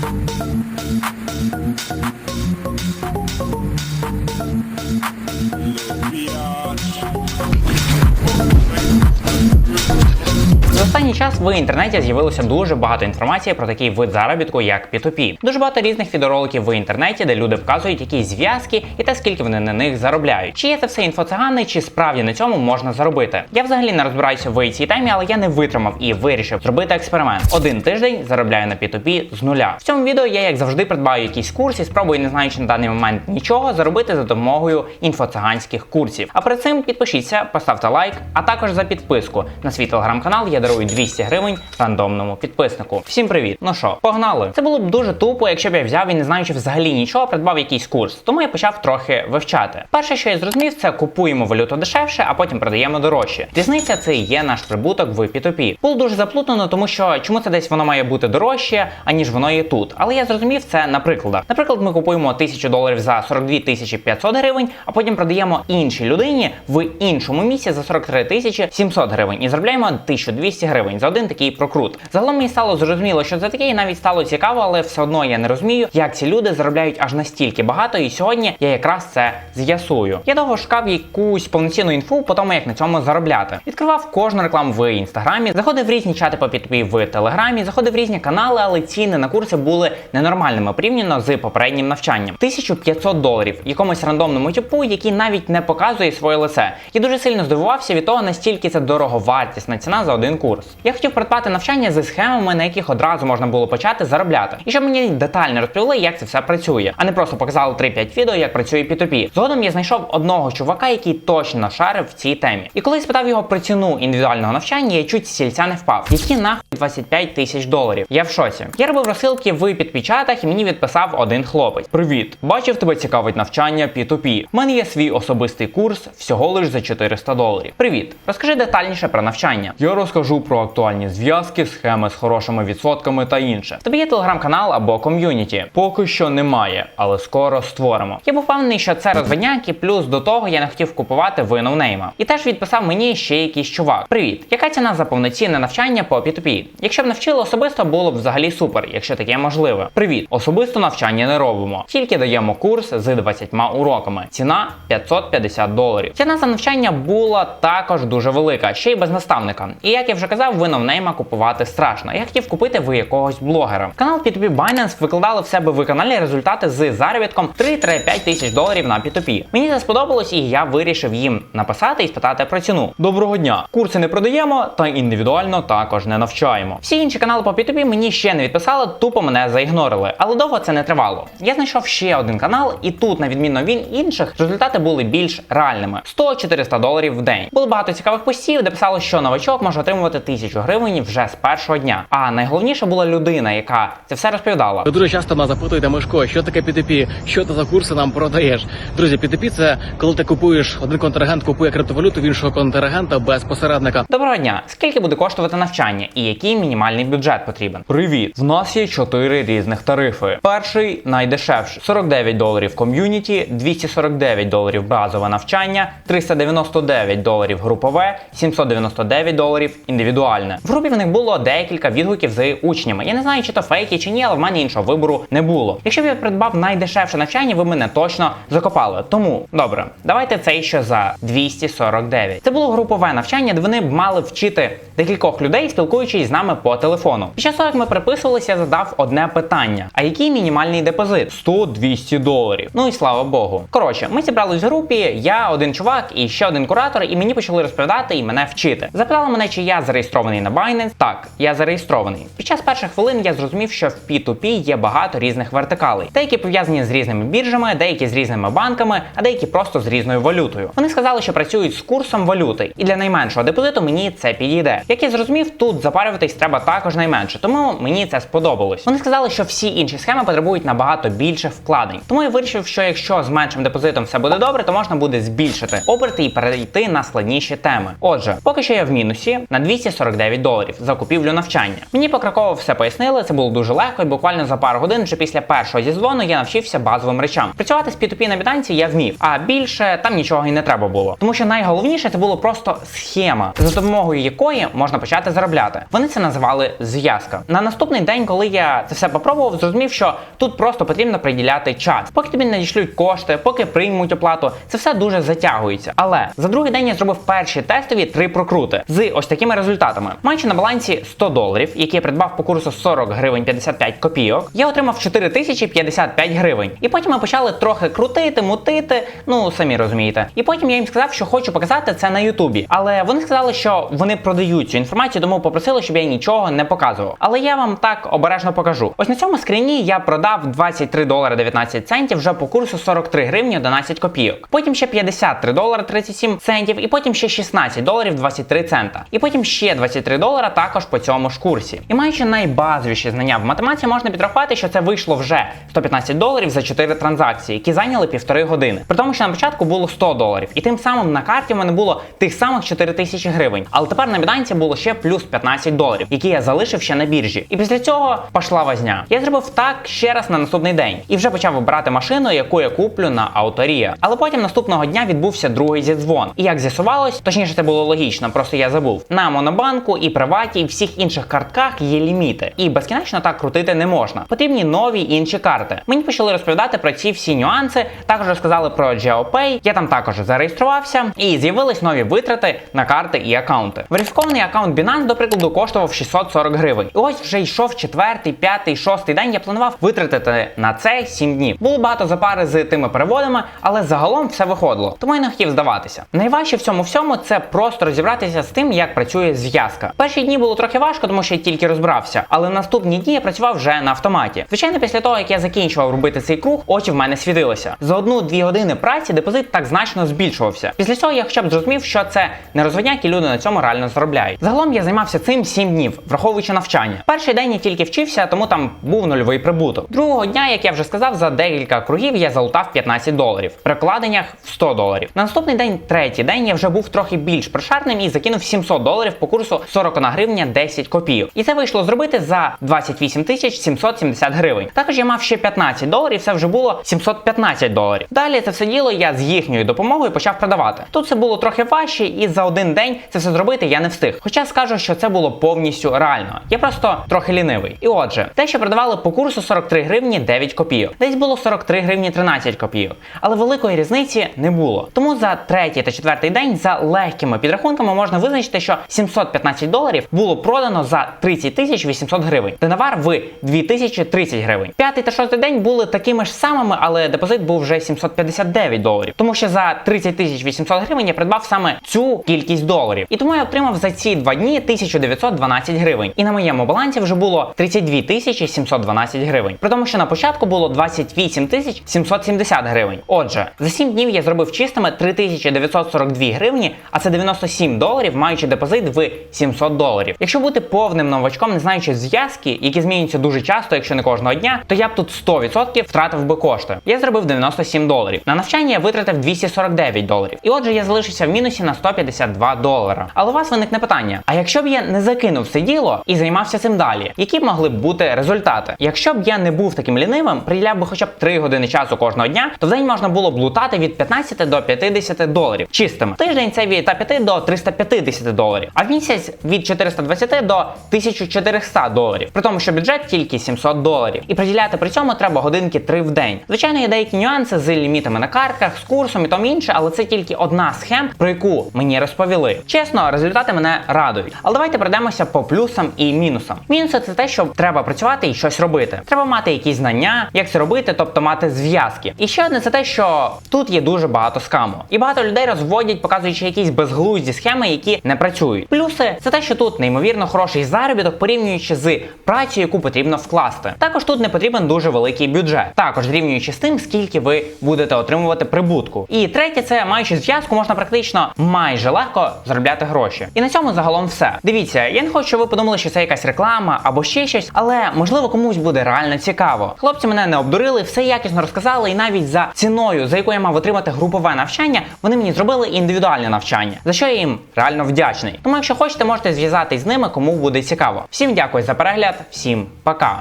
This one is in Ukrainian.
Lord, we are. За останній час в інтернеті з'явилося дуже багато інформації про такий вид заробітку, як P2P. Дуже багато різних відеороликів в інтернеті, де люди показують якісь зв'язки і те, скільки вони на них заробляють. Чи є це все інфоцигани, чи справді на цьому можна заробити? Я взагалі не розбираюся в цій темі, але я не витримав і вирішив зробити експеримент. Один тиждень заробляю на P2P з нуля. В цьому відео я, як завжди, придбаю якийсь курс і спробую, не знаючи на даний момент нічого, заробити за допомогою інфоциганських курсів. А перед цим підпишіться, поставте лайк, а також за підписку на свій телеграм-канал я дарую 200 гривень рандомному підписнику. Всім привіт! Ну що, погнали? Це було б дуже тупо, якщо б я взяв і не знаючи взагалі нічого, придбав якийсь курс. Тому я почав трохи вивчати. Перше, що я зрозумів, це купуємо валюту дешевше, а потім продаємо дорожче. Різниця це є наш прибуток в P2P. Було дуже заплутано, тому що чому це десь воно має бути дорожче, аніж воно є тут. Але я зрозумів це на прикладах. Наприклад, ми купуємо 1000 доларів за 42 тисячі 500 гривень, а потім продаємо іншій людині в іншому місці за 43 тисячі 700 гривень і заробляємо 1200 гривень за один такий прокрут. Загалом мені стало зрозуміло, що це таке, і навіть стало цікаво, але все одно я не розумію, як ці люди заробляють аж настільки багато. І сьогодні я якраз це з'ясую. Я довго шукав якусь повноцінну інфу по тому, як на цьому заробляти. Відкривав кожну рекламу в інстаграмі, заходив в різні чати по P2P в телеграмі, заходив в різні канали, але ціни на курси були ненормальними порівняно з попереднім навчанням. 1500 доларів якомусь рандомному типу, який навіть не показує своє лице. Я дуже сильно здивувався від того, настільки це дороговартісна ціна за один курс. Я хотів придбати навчання зі схемами, на яких одразу можна було почати заробляти, і щоб мені детально розповіли, як це все працює, а не просто показали 3-5 відео, як працює P2P. Згодом я знайшов одного чувака, який точно шарив в цій темі. І коли спитав його про ціну індивідуального навчання, я чуть сільця не впав. Які нахуй 25 тисяч доларів. Я в шоці. Я робив розсилки в підпічатах і мені відписав один хлопець. Привіт, бачив, тебе цікавить навчання P2P. У мене є свій особистий курс всього лиш за 400 доларів. Привіт, розкажи детальніше про навчання. Я розкажу про актуальні зв'язки, схеми з хорошими відсотками та інше. В Тобі є телеграм-канал або ком'юніті. Поки що немає, але скоро створимо. Я був впевнений, що це розвидняк, і плюс до того я не хотів купувати ви ноунейма. І теж відписав мені ще якийсь чувак. Привіт, яка ціна за повноцінне навчання по P2P? Якщо б навчили особисто, було б взагалі супер, якщо таке можливе. Привіт, особисто навчання не робимо. Тільки даємо курс з 20 уроками. Ціна 550 доларів. Ціна за навчання була також дуже велика, ще й без наставника. І як я вже казав, ви ноунейма купувати страшно. Я хотів купити ви якогось блогера. Канал P2P Binance викладали в себе в каналі результати з заробітком 3-5 тисяч доларів на P2P. Мені це сподобалось, і я вирішив їм написати і спитати про ціну. Доброго дня! Курси не продаємо, та індивідуально також не навчаємо. Всі інші канали по P2P мені ще не відписали, тупо мене заігнорили. Але довго це не тривало. Я знайшов ще один канал, і тут, на відміну від інших, результати були більш реальними: 100-400 доларів в день. Було багато цікавих постів, де писало, що новачок може отримувати тисячу гривень вже з першого дня. А найголовніше була людина, яка це все розповідала. Ви дуже часто нас запитуєте, Мишко, що таке P2P, що ти за курси нам продаєш. Друзі, P2P – це коли ти купуєш один контрагент купує криптовалюту в іншого контрагента без посередника. Доброго дня! Скільки буде коштувати навчання і який мінімальний бюджет потрібен? Привіт! В нас є чотири різних тарифи. Перший найдешевший 49 доларів ком'юніті, 249 доларів базове навчання, 399 доларів групове, 799 доларів індивідуальне. В групі в них було декілька відгуків з учнями. Я не знаю, чи то фейки, чи ні, але в мене іншого вибору не було. Якщо б я придбав найдешевше навчання, ви мене точно закопали. Тому добре, давайте цей ще за 249. Це було групове навчання, де вони б мали вчити декількох людей, спілкуючись з нами по телефону. Під час того, як ми приписувалися, я задав одне питання: а який мінімальний депозит? 100-200 доларів. Ну і слава Богу. Коротше, ми зібрались в групі, я один чувак і ще один куратор, і мені почали розповідати і мене вчити. Запитали мене, чи я зареєстрований на Binance. Так, я зареєстрований. Під час перших хвилин я зрозумів, що в P2P є багато різних вертикалей. Деякі пов'язані з різними біржами, деякі з різними банками, а деякі просто з різною валютою. Вони сказали, що працюють з курсом валюти, і для найменшого депозиту мені це підійде. Як я зрозумів, тут запарюватись треба також найменше, тому мені це сподобалось. Вони сказали, що всі інші схеми потребують набагато більших вкладень. Тому я вирішив, що якщо з меншим депозитом все буде добре, то можна буде збільшити оберти і перейти на складніші теми. Отже, Отже, поки що я в мінусі на 249 доларів за купівлю навчання. Мені покроково все пояснили, це було дуже легко, і буквально за пару годин вже після першого зізвону я навчився базовим речам. Працювати з P2P на бітанці я вмів, а більше там нічого і не треба було. Тому що найголовніше це було просто схема, за допомогою якої можна почати заробляти. Вони це називали зв'язка. На наступний день, коли я це все попробував, зрозумів, що тут просто потрібно приділяти час. Поки тобі надішлють кошти, поки приймуть оплату, це все дуже затягується. Але за другий день я зробив перші тестові три прокрути з ось такими результатами. Маючи на балансі 100 доларів, які я придбав по курсу 40 гривень 55 копійок, я отримав 4055 гривень. І потім ми почали трохи крутити, мутити. Ну самі розумієте. І потім я їм сказав, що хочу показати це на Ютубі. Але вони сказали, що вони продають цю інформацію, тому попросили, щоб я нічого не показував. Але я вам так обережно покажу. Ось на цьому скріні я продав 23 долари 19 центів вже по курсу 43 гривні 11 копійок. Потім ще 53 долари 37 центів, і потім ще 16 доларів 23 цента. І потім ще 23 долара також по цьому ж курсі. І маючи найбазовіші знання в математиці, можна підрахувати, що це вийшло вже 115 доларів за 4 транзакції, які зайняли півтори години. При тому, що на початку було 100 доларів, і тим самим на карті в мене було тих самих 4 тисячі гривень. Але тепер на біданці було ще плюс 15 доларів, які я залишив ще на біржі. І після цього пішла возня. Я зробив так ще раз на наступний день і вже почав обирати машину, яку я куплю на авторія. Але потім наступного дня відбувся другий зідзвон. І як з'ясувалось, точніше це було логічно, просто я забув. На монобанку і приваті, і всіх інших картках є ліміти. І безкінечно так крутити не можна. Потрібні нові інші карти. Мені почали розповідати про ці всі нюанси. Також розказали про GeoPay. Я там також зареєструвався, і з'явились нові витрати на карти і акаунти. Верифікований акаунт Binance, до прикладу, коштував 640 гривень. І ось вже йшов четвертий, п'ятий, шостий день. Я планував витратити на це 7 днів. Було багато запари з тими переводами, але загалом все виходило. Тому я не хотів здаватися. Найважче в цьому всьому це просто розібратися з тим, як працює зв'язка. Перші дні було трохи важко, тому що я тільки розбирався. Але наступні дні я працював вже на автоматі. Звичайно, після того як я закінчував робити цей круг, очі в мене світилися. За одну-дві години праці депозит так значно збільшувався. Після цього я хоча б зрозумів, що це не розводняк, і люди на цьому реально заробляють. Загалом я займався цим 7 днів, враховуючи навчання. Перший день я тільки вчився, тому там був нульовий прибуток. Другого дня, як я вже сказав, за декілька кругів я залутав 15 доларів. При вкладеннях в 100 доларів. На наступний день, третій день, я вже був трохи більш прошарним і закинув 700 доларів по курсу 41 гривня 10 копійок. І це вийшло зробити за 28 тисяч 770 гривень. Також я мав ще 15 доларів, це вже було 715 доларів. Далі це все діло я з їхньою допомогою почав продавати. Тут це було трохи важче, і за один день це все зробити я не встиг. Хоча скажу, що це було повністю реально. Я просто трохи лінивий. І отже, те, що продавали по курсу 43 гривні 9 копійок. Десь було 43 гривні 13 копійок. Але великої різниці не було. Тому за третій та четвертий день за легкими підрахунками можна визначити, що 715 доларів було продано за 30 тисяч 800 гривень. Денавар в 2030 гривень. П'ятий та шостий день були такими ж самими, але депозит був вже 759 доларів. Тому що за 30 тисяч 800 гривень я придбав саме цю кількість доларів. І тому я отримав за ці два дні 1912 гривень. І на моєму балансі вже було 32 тисячі 712 гривень. При тому, що на початку було 28 тисяч 770 гривень. Отже, за 7 днів я зробив чистими 3942 гривні, а це 97 доларів, маючи депозит в 700 доларів. Якщо бути повним новачком, не знаючи зв'язки, які змінюються дуже часто, якщо не кожного дня, то я б тут 100% втратив би кошти. Я зробив 97 доларів. На навчання я витратив 249 доларів. І отже, я залишився в мінусі на 152 долара. Але у вас виникне питання: а якщо б я не закинув це діло і займався цим далі, які б могли б бути результати? Якщо б я не був таким лінивим, приділяв би хоча б 3 години часу кожного дня, то в день можна було б лутати від 15 до 50 доларів чистими. Тиждень це від 105 до 350 доларів, а в місяць від 420 до 1400 доларів. При тому, що бюджет тільки 700 доларів. І приділяти при цьому треба годинки 3 в день. Звичайно, є деякі нюанси з лімітами на картках, з курсом і тому інше, але це тільки одна схем, про яку мені розповіли. Чесно, результати мене радують. Але давайте пройдемося по плюсам і мінусам. Мінуси це те, що треба працювати і щось робити. Треба мати якісь знання, як це робити, тобто мати зв'язки. І ще одне це те, що тут є дуже багато скаму. І багато людей розводять, показуючи якісь безглузді схеми, які не працюють. Плюси це те, що тут неймовірно хороший заробіток, порівнюючи з працею, яку потрібно вкласти. Також тут не потрібен дуже великий бюджет. Також зрівнюючи з тим, скільки ви будете отримувати прибутку. І третє, це маючи зв'язку, можна практично майже легко заробляти гроші. І на цьому загалом все. Дивіться, я не хочу, щоб ви подумали, що це якась реклама або ще щось, але можливо комусь буде реально цікаво. Хлопці мене не обдурили, все якісно розказали, і навіть за ціною, за яку я мав отримати групове навчання, вони мені зробили індивідуальне навчання, за що я їм реально вдячний. Тому, якщо хочете, можете зв'язатись з ними, кому буде цікаво. Всім дякую за перегляд, всім пока.